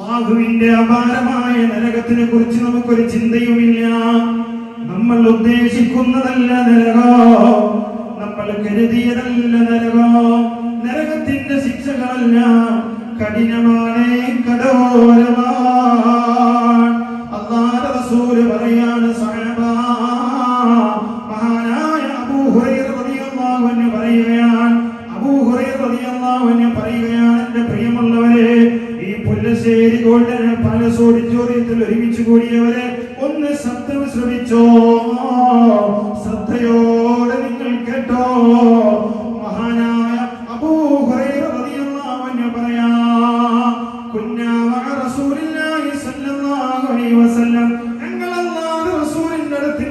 അള്ളാഹുവിന്റെ അപാരമായ നരകത്തിനെ കുറിച്ച് നമുക്കൊരു ചിന്തയുമില്ല. നമ്മൾ ഉദ്ദേശിക്കുന്നതല്ല നരകോ. നമ്മൾ കരുതിയതല്ല നരകോ. നരകത്തിന്റെ ശിക്ഷകളല്ല. കഠിനമാണ് കടോരമാണ് അള്ളാഹുവിന്റെ റസൂൽ പറയാണ് സഹബാ മഹാനായ അബൂ ഹുറൈറ റളിയല്ലാഹു അൻഹു പറയുകയാണ്. അബൂ ഹുറൈറ റളിയല്ലാഹു അൻഹു പാലസ് ഓഡിറ്റോറിയത്തിൽ ഒരുമിച്ച് കൂടിയവരെ ഒന്ന് ശബ്ദം ശ്രമിച്ചോ ശ്രദ്ധയോടെ നിങ്ങൾ കേട്ടോ. മഹാനായ അബൂ ഹുറൈറ റളിയല്ലാഹു അൻഹു പറയാ അലൈഹി വസല്ലം. ഞങ്ങൾ അല്ലാഹു അടുത്ത്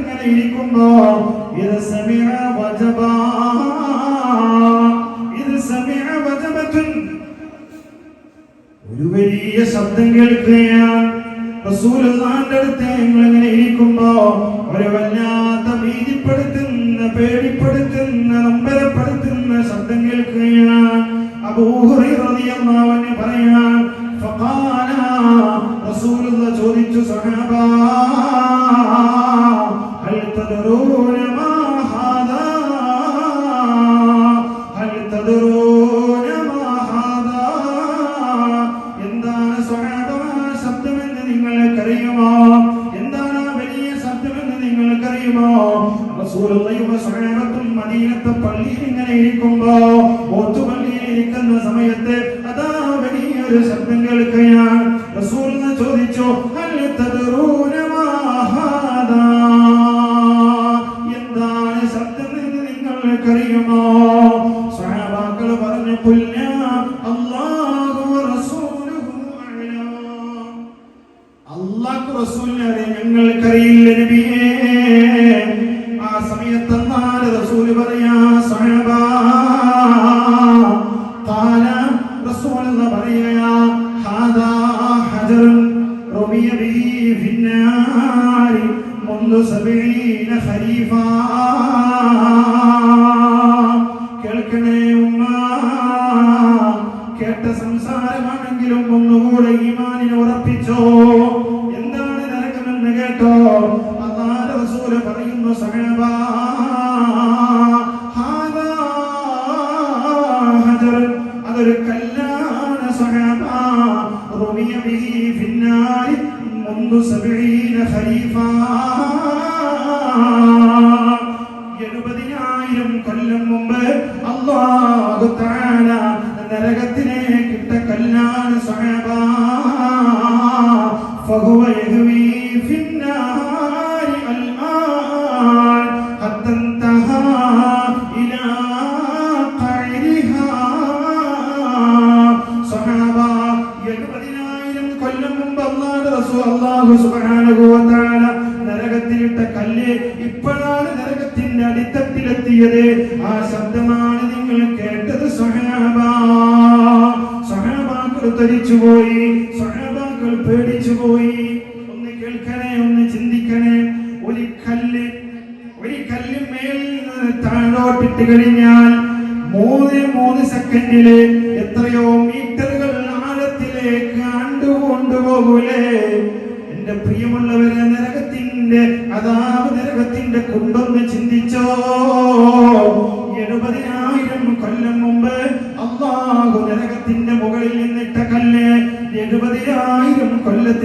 വലിയ ശബ്ദം കേൾക്കുകയാണ് റസൂലുള്ളാഹിന്റെ അടുത്ത് ഞങ്ങൾ ഇങ്ങനെ ഇരിക്കുമ്പോ ഒരു വല്ലാത്ത ഭീതിപ്പെടുത്തുന്ന പേടിപ്പെടുത്തുന്ന നമ്പരപ്പെടുത്തുന്ന ശബ്ദം കേൾക്കുകയാണ്. അബൂ ഹുറൈറ റളിയല്ലാഹു അൻഹു പറയാൻ ചോദിച്ചു സഹാബാ വലിയൊരു ശബ്ദം കേൾക്കുകയാണ്. റസൂൽ ചോദിച്ചു എന്താണ് ശബ്ദം എന്ന് നിങ്ങൾക്കറിയുമോ? സഹാബാക്കൾ പറഞ്ഞു പുല്ല ഞങ്ങൾക്കറിയില്ല ആ സമയത്ത് റസൂൽ പറയാ സഹബാ فهو يهوي في النار الآن حتى انتهى إلى قعرها صحابة എഴുപതിനായിരം കൊല്ലം മുമ്പ് അള്ളാഹുവിന്റെ റസൂൽ അള്ളാഹു സുബ്ഹാനഹു വ തആല നരകത്തിലിട്ട കല്ല് ഇപ്പോഴാണ് നരകത്തിന്റെ അടിത്തട്ടിലെത്തിയത് ആ ശബ്ദമാണ് നിങ്ങൾ കേട്ടത് സഹാബ സഹാബാക്കൾ തരിച്ചുപോയി സഹാബാക്കൾ പേടിച്ചുപോയി. ഒന്ന് കേൾക്കണേ ഒന്ന് ചിന്തിക്കണേ. ഒരു കല്ല് ഒരു കല്ല് മേൽ താഴോട്ടിട്ട് കഴിഞ്ഞാൽ മൂന്ന് മൂന്ന് സെക്കൻഡിൽ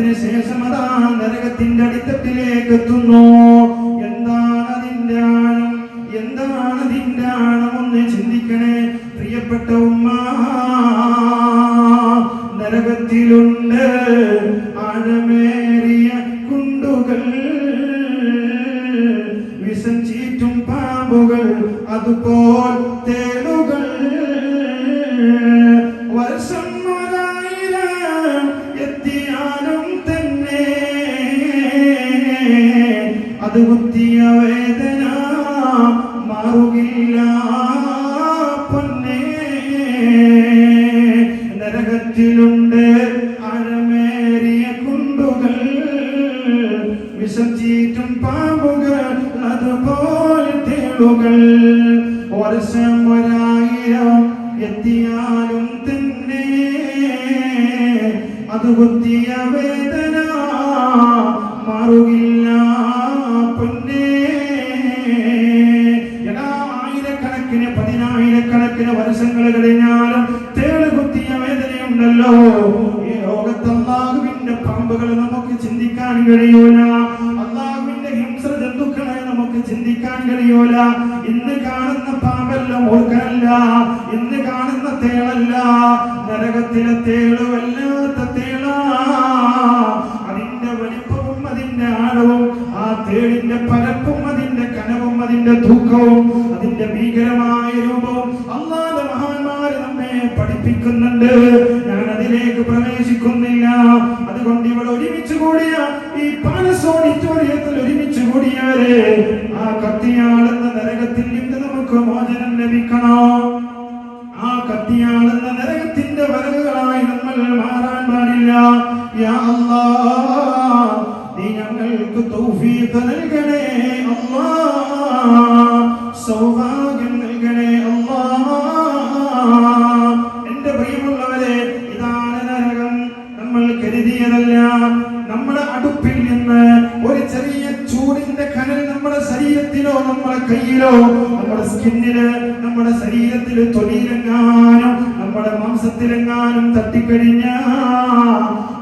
കൊല്ലത്തിന് ശേഷം അതാ നരകത്തിന്റെ അടിത്തട്ടിലേക്ക് എത്തുന്നു. നരകത്തിലുണ്ട് അഴമേറിയ കുണ്ടുകൾ വിഷം ചീറ്റും പാമ്പുകൾ അതുപോലെ തേളുകൾ. വർഷം ഒരായിരം എത്തിയാലും തന്നെ അത് കുത്തിയ വേദന മാറുകില്ല പൊന്നേ. എടാ ആയിരക്കണക്കിന് പതിനായിരക്കണക്കിന് വർഷങ്ങൾ കഴിഞ്ഞാലും തേൾ വേദനയുണ്ടല്ലോ ഈ ലോകത്ത് അള്ളാഹുവിന്റെ നമുക്ക് ചിന്തിക്കാൻ കഴിയൂല. അള്ളാഹുവിന്റെ ഹിംസ ജന്തുക്കളെ നമുക്ക് ചിന്തിക്കാൻ കഴിയൂല. ഇന്ന് കാണുന്ന പാമ്പെല്ലാം ഓർക്കനല്ല ഇന്ന് കാണുന്ന തേളല്ല. നരകത്തിലെ തേൾ വല്ലാത്ത തേള. അതിന്റെ വലിപ്പവും അതിന്റെ ആഴവും ആ തേളിന്റെ പരപ്പും അതിന്റെ കനവും അതിന്റെ തൂക്കവും അതിന്റെ ഭീകരമായ രൂപവും അള്ളാഹ് പഠിപ്പിക്കുന്നുണ്ട്. ഞാൻ അതിലേക്ക് പ്രവേശിക്കുന്നില്ല. അതുകൊണ്ട് ഇവിടെ ഒരുമിച്ച് കൂടിയ ഈ പാലസ് ഓഡിറ്റോറിയത്തിൽ ഒരുമിച്ച് കൂടിയാൽ ആ കത്തിയാളെന്ന നരകത്തിൽ നിന്ന് നമുക്ക് മോചനം ലഭിക്കണം. ആ കത്തിയാളെന്ന നരകത്തിന്റെ വരവുകളായി നമ്മൾ മാറാൻ പാടില്ല. യാ നീ ഞങ്ങൾക്ക് തൗഫീഖ് നൽകണേ അല്ലാ. സൗഭാഗ്യം നൽകണേ അല്ലാ. കയ്യിലോ നമ്മുടെ സ്കിന്നിന് നമ്മുടെ ശരീരത്തിൽ തൊലിയിലെങ്ങാനും നമ്മുടെ മാംസത്തിലെങ്ങാനും തട്ടിക്കഴിഞ്ഞ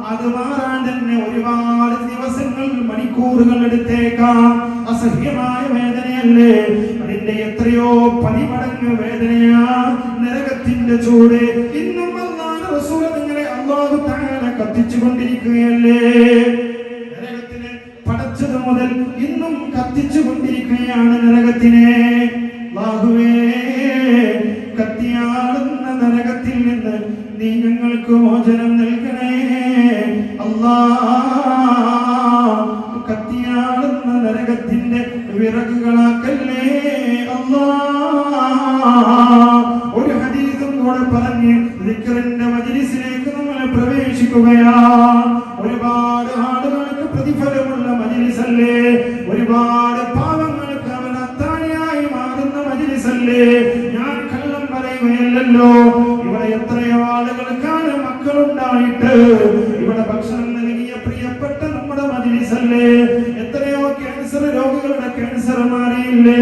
അത് മാറാൻ തന്നെ ഒരുപാട് ദിവസങ്ങൾ മണിക്കൂറുകൾ എടുത്തേക്കാം. അസഹ്യമായ വേദനയല്ലേ? അതിന്റെ എത്രയോ പതിമടങ്ങ് വേദനയാ. നരകത്തിന്റെ ചൂട്. ഇന്നും റസൂൽ നിങ്ങളെ അള്ളാഹു താല കത്തിച്ചു കൊണ്ടിരിക്കുകയല്ലേ നരകത്തിനെ പടച്ചത് മുതൽ ഇന്നും കത്തിച്ചു കൊണ്ടിരിക്കുകയാണ് നരകത്തിനെ. ഞാൻ കള്ളം പറയുകയല്ലോ ഇവിടെ എത്രയോ ആളുകൾക്കാണ് മക്കളുണ്ടായിട്ട് ഇവിടെ ഭക്ഷണം നൽകിയ പ്രിയപ്പെട്ട നമ്മുടെ മജ്ലിസല്ലേ? എത്രയോ ക്യാൻസർ രോഗികളുടെ ക്യാൻസർ മാറിയില്ലേ?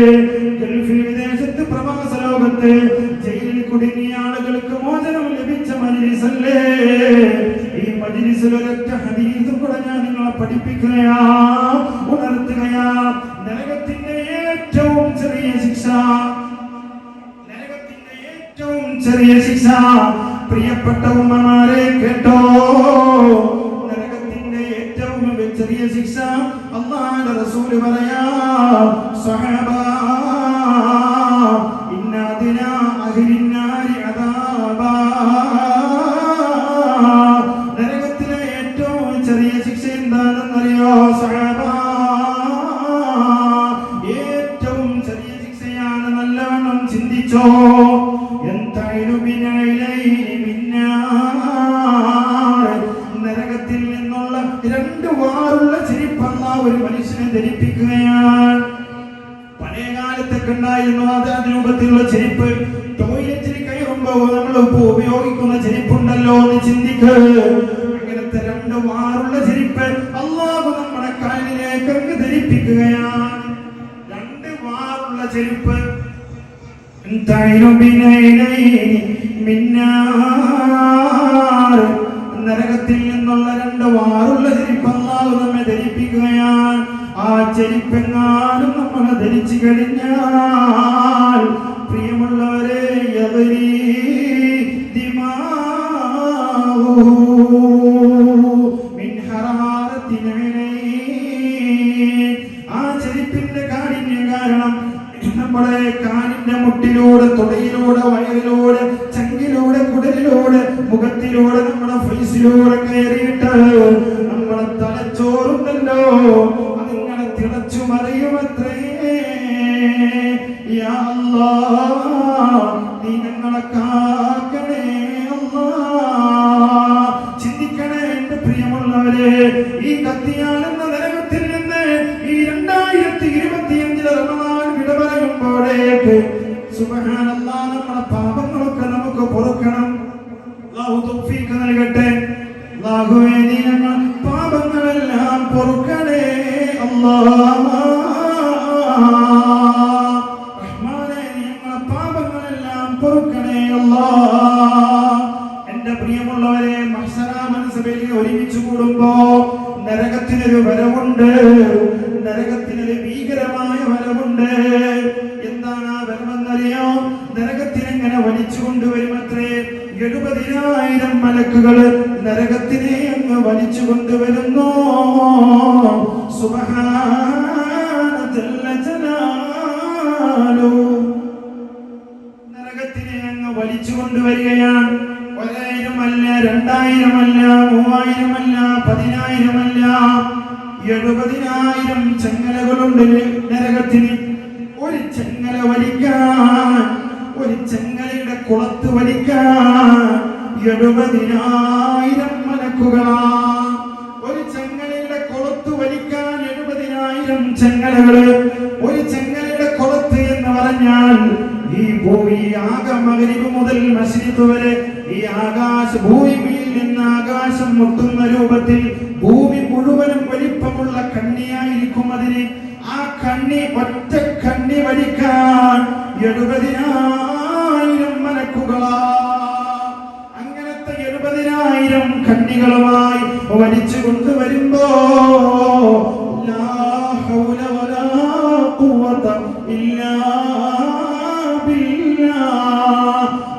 ഗൾഫിൽ വിദേശത്ത് പ്രവാസ ലോകത്ത് ജയിലിൽ കുടുങ്ങിയ ആളുകൾക്ക് മോചനം ലഭിച്ച മജ്ലിസല്ലേ? ഈ മജ്ലിസിൽ ഒരൊറ്റ ഹദീസ് കൂടെ ഞാൻ നിങ്ങളെ പഠിപ്പിക്കുകയാ പ്രിയപ്പെട്ട ഉമ്മമാരെ കേട്ടോ. നരകത്തിന്റെ ഏറ്റവും ചെറിയ ശിക്ഷ അള്ളാഹുവിന്റെ റസൂൽ പറയാ. സഹബ കിടക്കുണ്ടായിരുന്ന രൂപത്തിലുള്ള ചെരുപ്പ്. ടോയ്ലറ്റിൽ കയറുമ്പോ നമ്മൾ ഉപയോഗിക്കുന്ന ചെരുപ്പുണ്ടല്ലോ എന്ന് ചിന്തിക്കുക അങ്ങനത്തെ രണ്ട് മാറുള്ള ചെരുപ്പ് അള്ളാഹു നമ്മുടെ കാലിലേക്ക് അങ്ങ് ധരിപ്പിക്കുകയാണ്. രണ്ട് മാറുള്ള ചെരുപ്പ്. നരകത്തിൽ നിന്നുള്ള രണ്ട് വാറുള്ള ചെരുപ്പ് അള്ളാഹു നമ്മെ ധരിപ്പിക്കുകയാണ്. ആ ചെരിപ്പെങ്ങാനും നമ്മൾ ധരിച്ചു കഴിഞ്ഞാൽ പ്രിയമുള്ളവരെ ഹറാറത്തിനൈനൈൻ. ആ ചെരിപ്പിന്റെ കാഠിന്യം കാരണം നമ്മുടെ കാലിന്റെ മുട്ടിലൂടെ തുടയിലൂടെ വയറിലൂടെ ചങ്കിലൂടെ കുടലിലൂടെ മുഖത്തിലൂടെ നമ്മുടെ ഫേസിലൂടെ കയറിയിട്ട് നമ്മുടെ തലച്ചോറുണ്ടല്ലോ തിളച്ചു മറിയുമത്രേ നീ കാക്കണേ. ചിന്തിക്കണേ എന്റെ പ്രിയമുള്ളവരെ ഈ കത്തിയാലെന്ന നരകത്തിൽ നിന്ന് ഈ രണ്ടായിരത്തി ഇരുപത്തിയഞ്ചിൽ റമദാൻ വിട പറയുമ്പോഴേക്ക് സുബ്ഹാനല്ലാ നമ്മുടെ പാപങ്ങളൊക്കെ നമുക്ക് പൊറുക്കണം. അല്ലാഹു തൗഫീഖ് നൽകട്ടെ. അല്ലാഹു നരകത്തിനൊരു ഭീകരമായ ഫലമുണ്ട് എന്താണ് ആ വരവെന്നറിയോ നരകത്തിനെങ്ങനെ വലിച്ചു കൊണ്ടുവരുമത്രേ എഴുപതിനായിരം മലക്കുകൾ നരകത്തിനെ അങ്ങ് വലിച്ചു കൊണ്ടുവരുന്നു. നരകത്തിനെ അങ്ങ് വലിച്ചു കൊണ്ടുവരികയാണ്. ഒരായിരമല്ല രണ്ടായിരമല്ല മൂവായിരമല്ല പതിനായിരമല്ല എഴുപതിനായിരം ചങ്ങലകളുണ്ട് നരകത്തിന്. ഒരു ചങ്ങല വലിക്കാൻ ഒരു ചെങ്ങലയുടെ കുളത്ത് വലിക്കാൻ എഴുപതിനായിരം മലക്കുകളാ. ഒരു ചങ്ങലയുടെ കുളത്ത് വലിക്കാൻ എഴുപതിനായിരം ചെങ്ങലകൾ. ഒരു ചങ്ങലയുടെ കുളത്ത് എന്ന് പറഞ്ഞാൽ ഈ ഭൂമി ആകമകരിവ് മുതൽ മസ്ജിദ് വരെ ഈ ആകാശ ഭൂമിയിൽ നിന്ന് ആകാശം മുട്ടുന്ന രൂപത്തിൽ ഭൂമി മുഴുവനും വലിപ്പമുള്ള കണ്ണിയായിരിക്കും അതിന് ആ കണ്ണി ഒറ്റ കണ്ണി വലിക്കാൻ എഴുപതിനായിരം മലക്കുകളാ അങ്ങനത്തെ എഴുപതിനായിരം കണ്ണികളുമായി വലിച്ചു കൊണ്ടുവരുമ്പോ.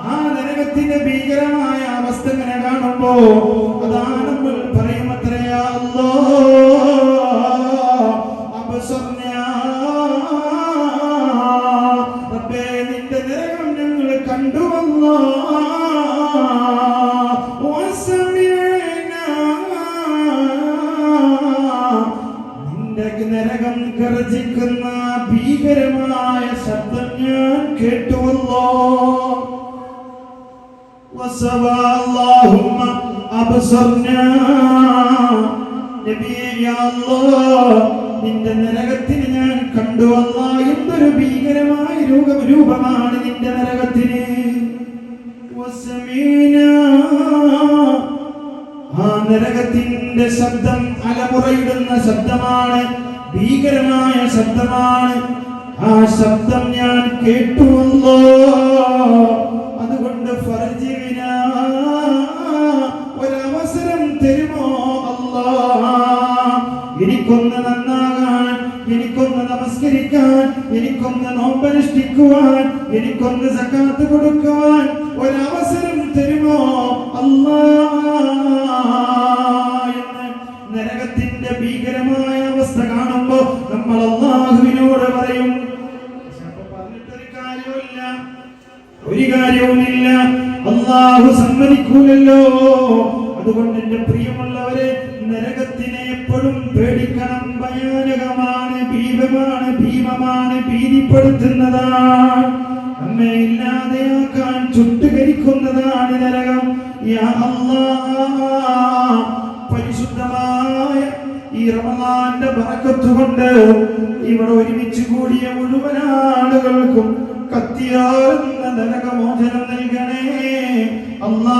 ആ നരകത്തിന്റെ ഭീകരമായ അവസ്ഥ ഇങ്ങനെ കാണുമ്പോ അതാണ് നരകം ഭീകരമായ ശബ്ദം ഞാൻ കേട്ടുവല്ലോ. വസവാഹുമ്മ അപസ്വർണ നിന്റെ നരകത്തിന് ഞാൻ കണ്ടുവല്ല എന്തൊരു ഭീകരമായ രൂപം രൂപമാണ് നിന്റെ നരകത്തിന്. ആ നരകത്തിന്റെ ശബ്ദം അലമുറയിടുന്ന ശബ്ദമാണ് ഭീകരമായ ശബ്ദമാണ്. ആ ശബ്ദം ഞാൻ കേട്ടുവല്ലോ. അതുകൊണ്ട് ഒരവസരം തരുമോ അല്ലാ? എനിക്കൊന്ന് നന്നാകാൻ എനിക്കൊന്ന് നമസ്കരിക്കാൻ എനിക്കൊന്ന് നോമ്പനുഷ്ഠിക്കുവാൻ എനിക്കൊന്ന് സക്കാത്ത് കൊടുക്കുവാൻ ഒരവസരം തരുമോ അല്ലാ? എന്ന് നരകത്തിന്റെ ഭീകരമായ അവസ്ഥ കാണുമ്പോ നമ്മൾ അള്ളാഹുവിനോട് പറയും. ഒരു കാര്യവുമില്ല. അള്ളാഹു സമ്മതിക്കൂലല്ലോ. അതുകൊണ്ട് എന്റെ പ്രിയമുള്ളവരെ നരകത്തിനെ എപ്പോഴും പേടിക്കണം. ഭയാനകമാണ് ഭീമമാണ് ഭീമമാണ് ഭീതിപ്പെടുത്തുന്നതാണ്. നമ്മെ ഇല്ലാതെയാക്കാൻ ചുട്ടുകരിക്കുന്നതാണ് നരകം. പരിശുദ്ധമായ റമദാന്റെ ബറക്കത്ത് കൊണ്ട് ഇവിടെ ഒരുമിച്ച് കൂടിയ മുഴുവൻ ആളുകൾക്കും കത്തിയാറുന്ന നരകമോചനം നൽകണേ. അല്ലാ